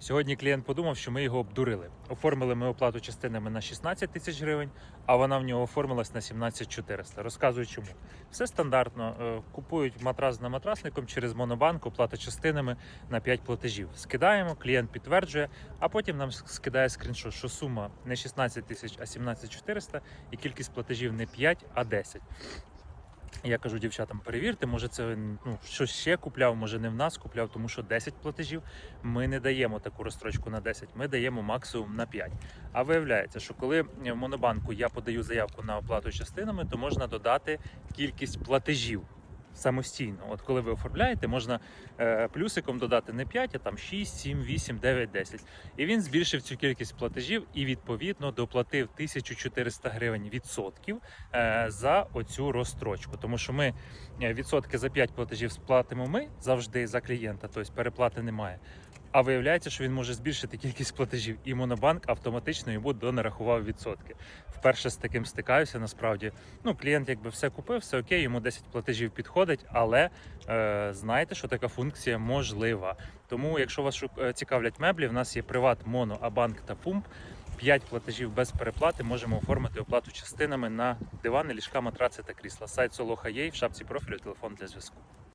Сьогодні клієнт подумав, що ми його обдурили. Оформили ми оплату частинами на 16 тисяч гривень, а вона в нього оформилась на 17 400. Розказую чому. Все стандартно. Е, Купують матрас за матрасником через монобанк, оплата частинами на 5 платежів. Скидаємо, клієнт підтверджує, а потім нам скидає скріншот, що сума не 16 тисяч, а 17 400 і кількість платежів не 5, а 10. Я кажу дівчатам, перевірте, може це ну, щось ще купляв, може не в нас купляв, тому що 10 платежів ми не даємо таку розстрочку на 10, ми даємо максимум на 5. А виявляється, що коли в монобанку я подаю заявку на оплату частинами, то можна додати кількість платежів самостійно. От коли ви оформляєте, можна е, плюсиком додати не 5, а там 6, 7, 8, 9, 10. І він збільшив цю кількість платежів і відповідно доплатив 1400 гривень відсотків е, за оцю розстрочку. Тому що ми е, відсотки за 5 платежів сплатимо ми завжди за клієнта, тобто переплати немає. А виявляється, що він може збільшити кількість платежів, і монобанк автоматично йому донарахував відсотки. Вперше з таким стикаюся. Насправді, ну клієнт якби все купив, все окей, йому 10 платежів підходить, але е, знайте, що така функція можлива. Тому, якщо вас е, цікавлять меблі, в нас є приват, моно, абанк та пумп. 5 платежів без переплати можемо оформити оплату частинами на дивани, ліжка, матраци та крісла. Сайт Солоха в шапці профілю телефон для зв'язку.